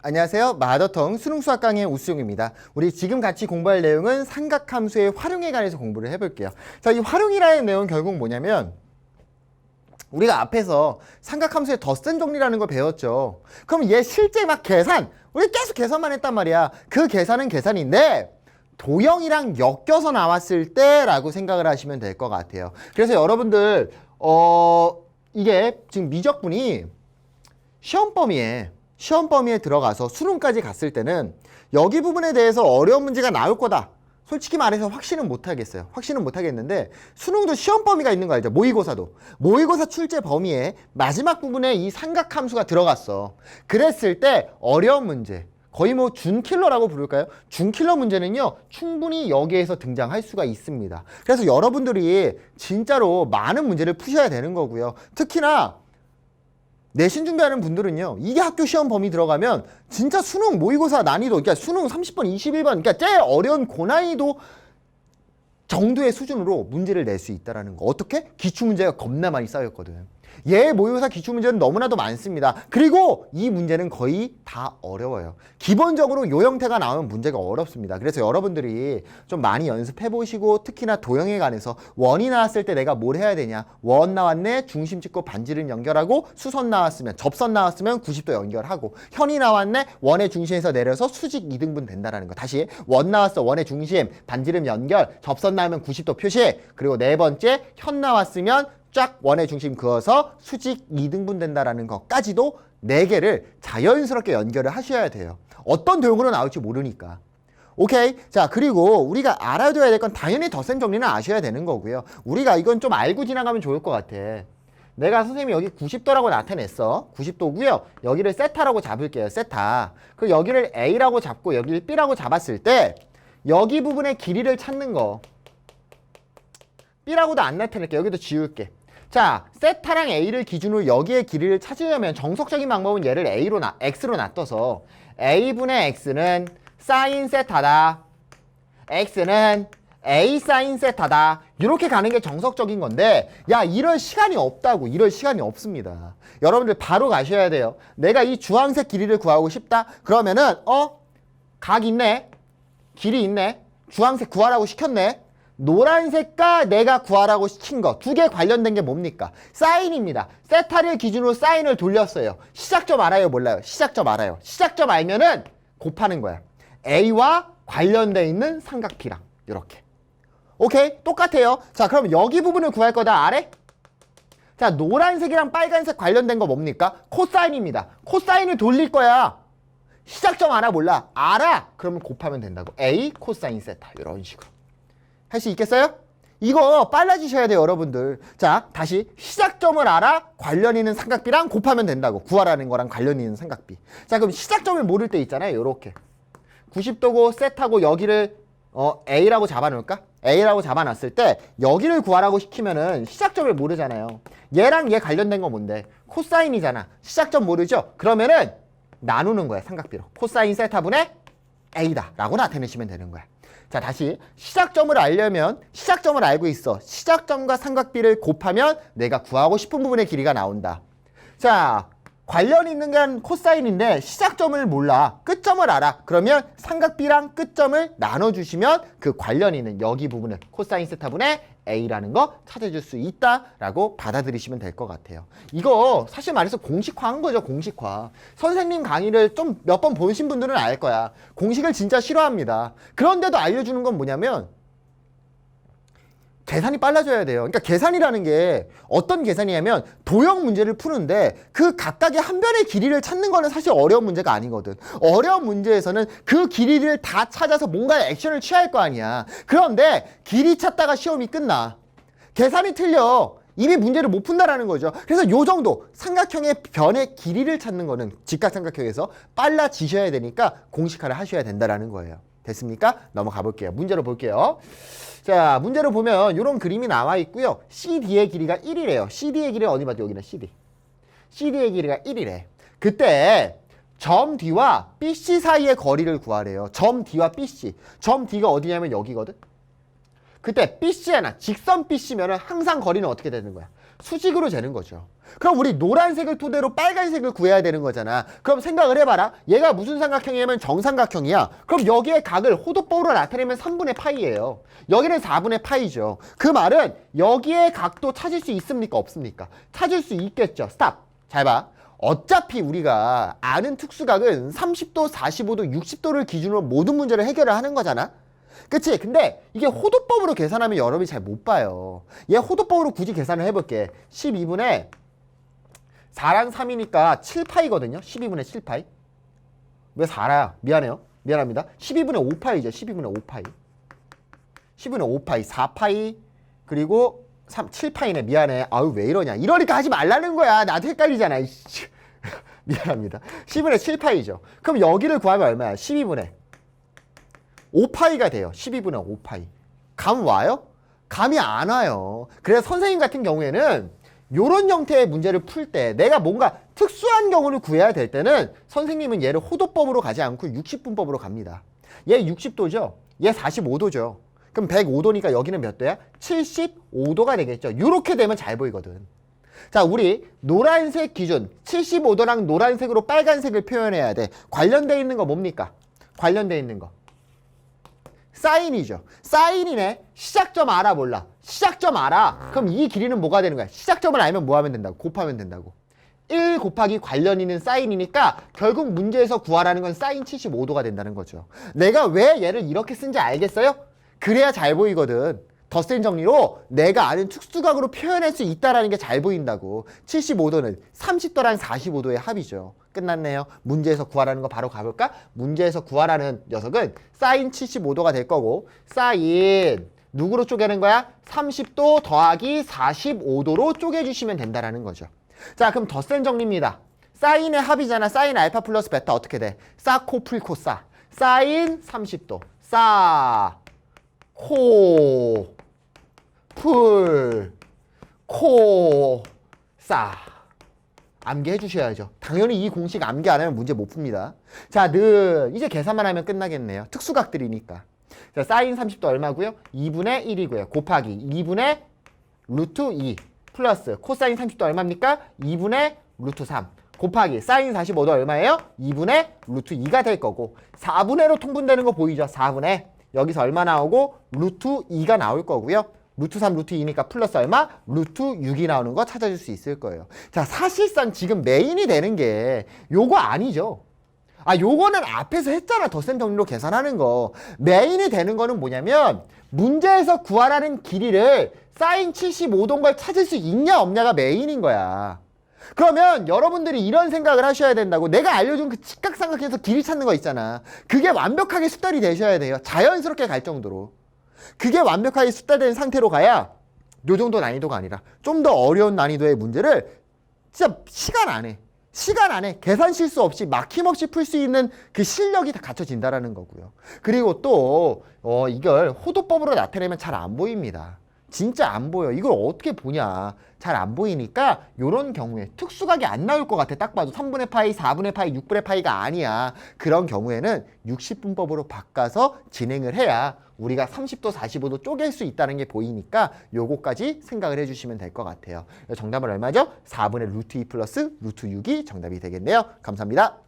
안녕하세요. 마더텅 수능 수학 강의 우수용입니다. 우리 지금 같이 공부할 내용은 삼각함수의 활용에 관해서 공부를 해볼게요. 자, 이 활용이라는 내용은 결국 뭐냐면 우리가 앞에서 삼각함수의 덧셈 정리라는 걸 배웠죠. 그럼 얘 실제 막 계산, 우리 계속 계산만 했단 말이야. 그 계산은 계산인데 도형이랑 엮여서 나왔을 때라고 생각을 하시면 될 것 같아요. 그래서 여러분들 어 이게 지금 미적분이 시험 범위에 시험 범위에 들어가서 수능까지 갔을 때는 여기 부분에 대해서 어려운 문제가 나올 거다. 솔직히 말해서 확신은 못 하겠어요. 확신은 못 하겠는데 수능도 시험 범위가 있는 거 알죠? 모의고사도. 모의고사 출제 범위에 마지막 부분에 이 삼각함수가 들어갔어. 그랬을 때 어려운 문제 거의 뭐 준킬러라고 부를까요? 준킬러 문제는요 충분히 여기에서 등장할 수가 있습니다. 그래서 여러분들이 진짜로 많은 문제를 푸셔야 되는 거고요. 특히나 내신 준비하는 분들은요 이게 학교 시험 범위 들어가면 진짜 수능 모의고사 난이도 그러니까 수능 30번 21번 그러니까 제일 어려운 고난이도 정도의 수준으로 문제를 낼 수 있다라는 거 어떻게? 기출문제가 겁나 많이 쌓였거든 얘 모의고사 기출 문제는 너무나도 많습니다. 그리고 이 문제는 거의 다 어려워요. 기본적으로 요 형태가 나오면 문제가 어렵습니다. 그래서 여러분들이 좀 많이 연습해 보시고 특히나 도형에 관해서 원이 나왔을 때 내가 뭘 해야 되냐. 원 나왔네 중심 찍고 반지름 연결하고 수선 나왔으면 접선 나왔으면 90도 연결하고 현이 나왔네 원의 중심에서 내려서 수직 이등분 된다라는 거. 다시 원 나왔어 원의 중심 반지름 연결 접선 나오면 90도 표시 그리고 네 번째 현 나왔으면 쫙 원의 중심 그어서 수직 이등분 된다라는 것까지도 네 개를 자연스럽게 연결을 하셔야 돼요. 어떤 도형으로 나올지 모르니까. 오케이. 자, 그리고 우리가 알아둬야 될 건 당연히 덧셈 정리는 아셔야 되는 거고요. 우리가 이건 좀 알고 지나가면 좋을 것 같아. 내가 선생님이 여기 90도라고 나타냈어. 90도고요. 여기를 세타라고 잡을게요. 세타. 그리고 여기를 A라고 잡고 여기를 B라고 잡았을 때 여기 부분의 길이를 찾는 거. B라고도 안 나타낼게. 여기도 지울게. 자, 세타랑 A를 기준으로 여기의 길이를 찾으려면 정석적인 방법은 얘를 A로 나, X로 놔둬서 A분의 X는 사인 세타다. X는 A 사인 세타다. 이렇게 가는 게 정석적인 건데 야 이럴 시간이 없다고 이럴 시간이 없습니다. 여러분들 바로 가셔야 돼요. 내가 이 주황색 길이를 구하고 싶다. 그러면은 어? 각 있네. 길이 있네. 주황색 구하라고 시켰네. 노란색과 내가 구하라고 시킨 거 두 개 관련된 게 뭡니까? 사인입니다. 세타를 기준으로 사인을 돌렸어요. 시작점 알아요? 몰라요? 시작점 알아요. 시작점 알면은 곱하는 거야. A와 관련돼 있는 삼각피랑 이렇게. 오케이? 똑같아요. 자, 그럼 여기 부분을 구할 거다. 아래? 자, 노란색이랑 빨간색 관련된 거 뭡니까? 코사인입니다. 코사인을 돌릴 거야. 시작점 알아? 몰라? 알아? 그러면 곱하면 된다고. A 코사인 세타. 이런 식으로. 할 수 있겠어요? 이거 빨라지셔야 돼요, 여러분들. 자, 다시 시작점을 알아 관련 있는 삼각비랑 곱하면 된다고. 구하라는 거랑 관련 있는 삼각비. 자, 그럼 시작점을 모를 때 있잖아요, 요렇게. 90도고 셋하고 여기를 어, A라고 잡아놓을까? A라고 잡아놨을 때 여기를 구하라고 시키면은 시작점을 모르잖아요. 얘랑 얘 관련된 건 뭔데? 코사인이잖아. 시작점 모르죠? 그러면은 나누는 거야, 삼각비로. 코사인 세타분의 A다 라고 나타내시면 되는 거야. 자 다시 시작점을 알려면 시작점을 알고 있어. 시작점과 삼각비를 곱하면 내가 구하고 싶은 부분의 길이가 나온다. 자 관련 있는 건 코사인인데 시작점을 몰라. 끝점을 알아. 그러면 삼각비랑 끝점을 나눠주시면 그 관련 있는 여기 부분을 코사인 세타분의 A라는 거 찾아줄 수 있다라고 받아들이시면 될 것 같아요. 이거 사실 말해서 공식화한 거죠, 공식화. 선생님 강의를 좀 몇 번 보신 분들은 알 거야. 공식을 진짜 싫어합니다. 그런데도 알려주는 건 뭐냐면 계산이 빨라져야 돼요. 그러니까 계산이라는 게 어떤 계산이냐면 도형 문제를 푸는데 그 각각의 한 변의 길이를 찾는 거는 사실 어려운 문제가 아니거든. 어려운 문제에서는 그 길이를 다 찾아서 뭔가 액션을 취할 거 아니야. 그런데 길이 찾다가 시험이 끝나. 계산이 틀려. 이미 문제를 못 푼다라는 거죠. 그래서 요 정도 삼각형의 변의 길이를 찾는 거는 직각삼각형에서 빨라지셔야 되니까 공식화를 하셔야 된다라는 거예요. 됐습니까? 넘어가 볼게요. 문제로 볼게요. 자, 문제를 보면 이런 그림이 나와 있고요. CD의 길이가 1이래요. CD의 길이 어디 봐도 여기는 CD. CD의 길이가 1이래. 그때 점 D와 BC 사이의 거리를 구하래요. 점 D와 BC. 점 D가 어디냐면 여기거든. 그때 BC잖아. 직선 BC면은 항상 거리는 어떻게 되는 거야? 수직으로 재는 거죠. 그럼 우리 노란색을 토대로 빨간색을 구해야 되는 거잖아. 그럼 생각을 해봐라. 얘가 무슨 삼각형이냐면 정삼각형이야. 그럼 여기에 각을 호도법으로 나타내면 3분의 파이예요. 여기는 4분의 파이죠. 그 말은 여기에 각도 찾을 수 있습니까? 없습니까? 찾을 수 있겠죠. 스탑. 잘 봐. 어차피 우리가 아는 특수각은 30도, 45도, 60도를 기준으로 모든 문제를 해결을 하는 거잖아. 그치? 근데 이게 호도법으로 계산하면 여러분이 잘 못 봐요. 얘 호도법으로 굳이 계산을 해볼게. 12분의 4랑 3이니까 7파이거든요. 12분의 7파이. 왜 4라? 미안해요. 미안합니다. 12분의 5파이죠. 12분의 5파이. 12분의 5파이, 4파이, 그리고 3, 7파이네. 미안해. 아유, 왜 이러냐. 이러니까 하지 말라는 거야. 나도 헷갈리잖아. 미안합니다. 10분의 7파이죠. 그럼 여기를 구하면 얼마야? 12분의 5파이가 돼요. 12분의 5파이. 감 와요? 감이 안 와요. 그래서 선생님 같은 경우에는 요런 형태의 문제를 풀 때 내가 뭔가 특수한 경우를 구해야 될 때는 선생님은 얘를 호도법으로 가지 않고 60분법으로 갑니다. 얘 60도죠? 얘 45도죠? 그럼 105도니까 여기는 몇 도야? 75도가 되겠죠. 요렇게 되면 잘 보이거든. 자, 우리 노란색 기준 75도랑 노란색으로 빨간색을 표현해야 돼. 관련돼 있는 거 뭡니까? 관련돼 있는 거. 사인이죠. 사인이네. 시작점 알아 몰라. 시작점 알아. 그럼 이 길이는 뭐가 되는 거야? 시작점을 알면 뭐 하면 된다고? 곱하면 된다고. 1 곱하기 관련 있는 사인이니까 결국 문제에서 구하라는 건 사인 75도가 된다는 거죠. 내가 왜 얘를 이렇게 쓴지 알겠어요? 그래야 잘 보이거든. 더 센 정리로 내가 아는 특수각으로 표현할 수 있다라는 게 잘 보인다고. 75도는 30도랑 45도의 합이죠. 끝났네요. 문제에서 구하라는 거 바로 가볼까? 문제에서 구하라는 녀석은 사인 75도가 될 거고 사인 누구로 쪼개는 거야? 30도 더하기 45도로 쪼개주시면 된다라는 거죠. 자 그럼 더센 정리입니다. 사인의 합이잖아. 사인 알파 플러스 베타 어떻게 돼? 사코 풀코 사. 사인 30도. 사. 코. 풀. 코. 싸. 암기해 주셔야죠. 당연히 이 공식 암기 안 하면 문제 못 풉니다. 자, 는 이제 계산만 하면 끝나겠네요. 특수각들이니까. 자, 사인 30도 얼마고요? 2분의 1이고요. 곱하기 2분의 루트 2 플러스 코사인 30도 얼마입니까? 2분의 루트 3 곱하기 사인 45도 얼마예요? 2분의 루트 2가 될 거고 4분의 로 통분되는 거 보이죠? 4분의 여기서 얼마 나오고 루트 2가 나올 거고요. 루트 3, 루트 2니까 플러스 얼마? 루트 6이 나오는 거 찾아줄 수 있을 거예요. 자, 사실상 지금 메인이 되는 게 요거 아니죠. 아, 요거는 앞에서 했잖아. 덧셈 정리로 계산하는 거. 메인이 되는 거는 뭐냐면 문제에서 구하라는 길이를 사인 75도인 걸 찾을 수 있냐 없냐가 메인인 거야. 그러면 여러분들이 이런 생각을 하셔야 된다고 내가 알려준 그 직각삼각형에서 길이 찾는 거 있잖아. 그게 완벽하게 숙달이 되셔야 돼요. 자연스럽게 갈 정도로. 그게 완벽하게 숙달된 상태로 가야 요 정도 난이도가 아니라 좀 더 어려운 난이도의 문제를 진짜 시간 안에 시간 안에 계산 실수 없이 막힘없이 풀 수 있는 그 실력이 다 갖춰진다라는 거고요. 그리고 또 어, 이걸 호도법으로 나타내면 잘 안 보입니다. 진짜 안 보여. 이걸 어떻게 보냐. 잘 안 보이니까 이런 경우에 특수각이 안 나올 것 같아. 딱 봐도 3분의 파이, 4분의 파이, 6분의 파이가 아니야. 그런 경우에는 60분법으로 바꿔서 진행을 해야 우리가 30도, 45도 쪼갤 수 있다는 게 보이니까 요거까지 생각을 해주시면 될 것 같아요. 정답은 얼마죠? 4분의 루트 2 플러스 루트 6이 정답이 되겠네요. 감사합니다.